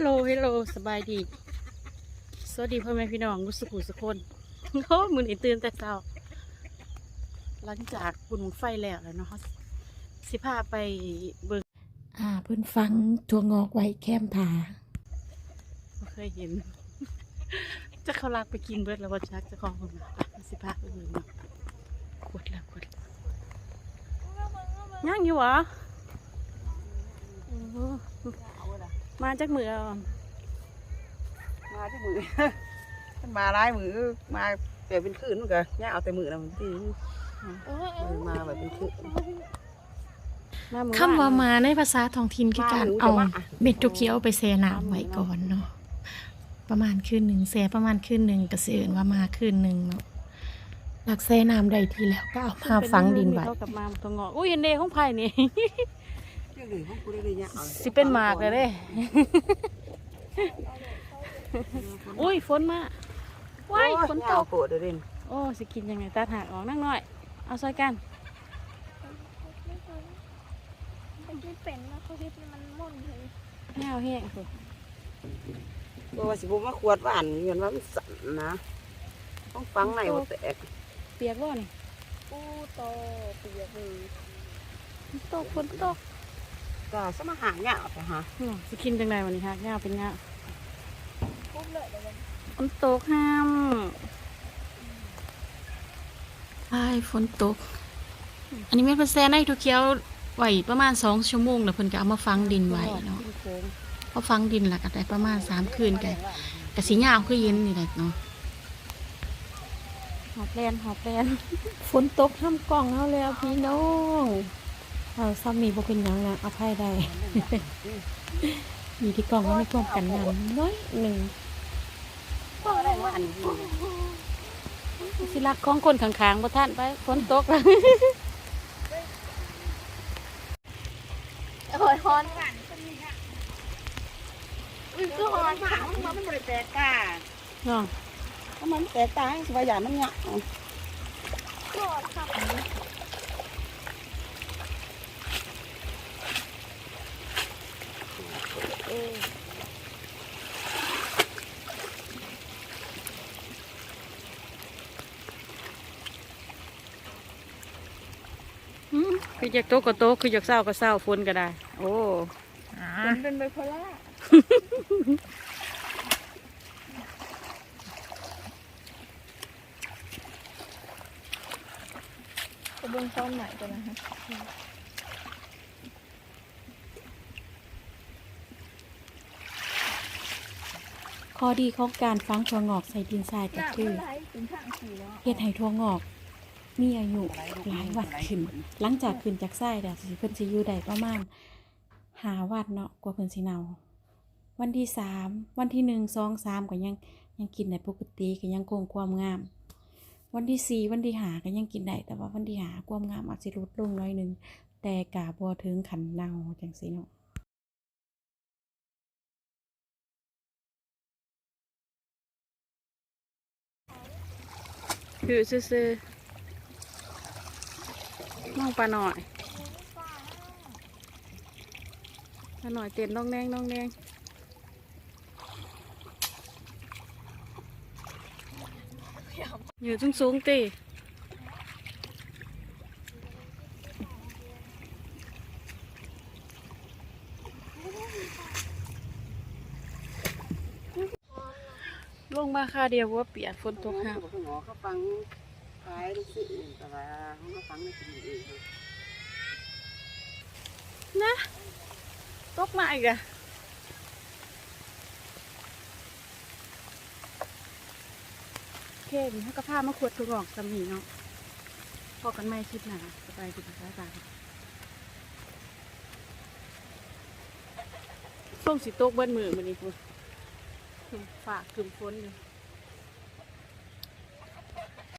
ฮัลโหลฮัลโหลสบายดี สวัสดีพ่อแม่พี่น้องรู้สึกหูสุกคนโอ้มือนี่ตื่นแต่เช้าหลังจากบุญบั้งไฟแล้วแล้วเนาะสิพาไปเบิ่งอ่าเพิ่นฟังถั่วงอกไว้แคมผาบ่เคยเห็น จะเขาลักไปกินเบิดแล้วบ่ชักเจะของเพิ่นมาไปสิพาไปเบิ่งเนาะกดแล้วกดแล้วยังอยู่เหรอโอ้โห มาจากมือเอามาที่มือ มันมาร้ายมือมาเปลี่ยนเป็นคืนมันก็ย่าเอาแต่มือนะมันที่มาแบบเป็นคืนมามือคำว่ามาในภาษาท้องถิ่นคือการมาหนูจะเอาว่าเม็ดตุเขียวไปแช่น้ำไว้ก่อนเนาะประมาณคืนหนึ่งแช่ประมาณคืนหนึ่งก็สิเอิ้นว่ามาคืนหนึ่งเนาะหลักแช่น้ำได้ทีแล้วก็เอามาฝังดินไว้เขากลับมาตัวงอกอุ้ยอันเดของไผ่นี่เรื่องเลยของกูได้เลยเนี่ยเอา สิเป็นหมากเลยเด้ อุ้ยฝนมาว้ายฝนตกโกดเด่นโอ้สิกินยังไงตัดหักออกนั่งหน่อย เอาซอยกันคิดเป็นนะเขาคิดมันม่นเลยแนวแห้งสิเพราะว่าสิบมาขวดหวานเงินว่ามันสั่นนะ ต้องฟังในว่าแตกเปียกบ่นี่ปูโตเปียกเลยตกฝนตก ก็สมาหาเนี่ยเอาไปหาอืมสิกินจังไดวันนี้ฮะแนวเป็นแนวปุ๊บเลยเดี๋ยวมันฝนตกห้ามใช่ฝนตก อันนี้เม็ดเพิ่นแช่ในตุเขียวไว้ประมาณสองชั่วโมงแล้วเพิ่นก็เอามาฝังดินไว้เนาะกิโค้งพอฝังดินแล้วก็ได้ประมาณสามคืนก็ก็สิยาวคือเย็นนี่แหละเนาะหอบแลนหอบแลนฝนตกทำกล่องเอาแล้วพี่น้อง เอาซ้ำมีบ่เป็นหยังนะอภัยได้ มีที่กล่องก็มีความกันน้ำน้อยหนึ่งก็ได้หวานสิรักของคนข้างๆบ่ท่านไปฝนตกแล้วโอ้ยฮอนหวานอุ้ยก็หอนหางมันมันไม่ได้แตกตาเนาะถ้ามันแตกตาให้สบายอย่างมันเนี่ยกอดครั คืออยากโตกก็โตกคืออยากเศร้าก็เศร้าฝนก็ได้ โอ้มันเป็นไบโพล่าจะเบิ่งซ้อมไหนกันนะฮะข้อดีของการฝังถั่วงอกใส่ดินทรายก็จากคือไล่ถึงทางขี่แล้วเฮ็ดให้ถั่วงอก มีอายุหลายวันขึ้น หลังจากขึ้นจากทรายแล้วสิเพิ่นสิอยู่ได้ประมาณหาวันเนาะกว่าเพิ่นสิเนาวันที่สามวันที่หนึ่งสองสามก็ยังยังกินได้ปกติก็ยังคงความงาม วันที่สี่วันที่หาก็ยังกินได้แต่ว่าวันที่หาความงามอาจสิลดลงน้อยหนึงแต่กาบ่ถึงขันเนาจังซี่เนาะคือซื่อ น้องปลาหน่อยปลาหน่อยเต้นน้องแดงน้องแดงอยู่สูงสูงๆตีลงมาค่าเดียวว่าเปียกฝนตกห้ามหมอเขาฟังขายลูกศิษย์แต่ว่าเขาก็ฟังในสิ่งอื่ นะตกมาอีกอะโอเคเดี๋ยวให้กระพามาขวดถุงออกสมีเนาะพอกันไม่คลิปหนาสบายดีสบายดีส่งสิโต๊กเบิ้ลมือมันนี่คุณฝากกึ่มฝนอยู่